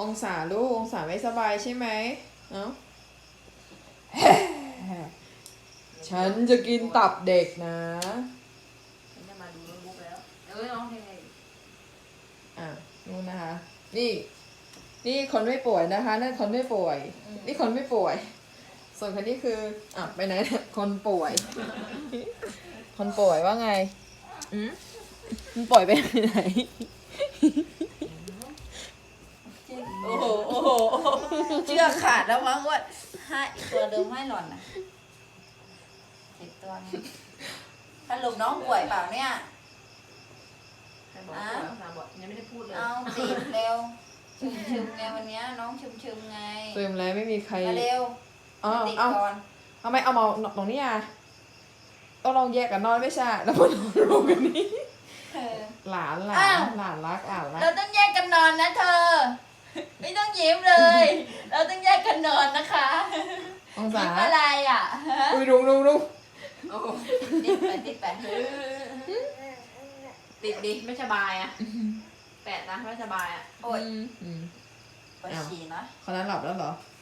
องศาลูกองศาไม่สบายใช่ไหมเอ้าฉันจะกินตับเด็กนะ ฉันจะมาดูโน้ตบุ๊กแล้ว เอ้ยร้องเพลงอะไรอีกอะนู่นนะคะ นี่ นี่คนไม่ป่วยนะคะนั่นคนไม่ป่วย นี่คนไม่ป่วย ส่วนคนนี้คืออะไปไหนเนี่ยคนป่วย คนป่วยว่าไงอืมมันป่วยไปไหน โอ้ โหโอ้โห เชือกขาดแล้วมั้งว่าห้าอีกตัวเดิมไม่หล่อนนะสิบตัวไงสรุปน้องป่วยเปล่าเนี่ย ใครบอกว่าภาษาบอกยังไม่ได้พูดเลยเอาติดเร็วชุมชุมๆไงวันเนี้ยน้องชุมชุมๆไงเติมแล้วไม่มีใครมาเร็วอ้าวติดอ้าวก่อนทำไมเอามาตรงนี้อะต้องลองแยกกันนอนไม่ใช่ แล้วมานอนรวมกันนี้เออหลานหลาอ้านวหลานรักหลานรัก เราต้องแยกกันนอนนะเธอไม่ต้อง ยิ้มเลย เราต้องแยกกันนอนนะคะองศายิ้มอะไรอะฮะอุ้ยลุงลุงลุงโอ้โหติดไปติดไปติดดิไม่สบายอะแปดนะไม่สบายอะโอ้ยอืมปวดฉี่นะคนนั้นหลับแล้วเหรออ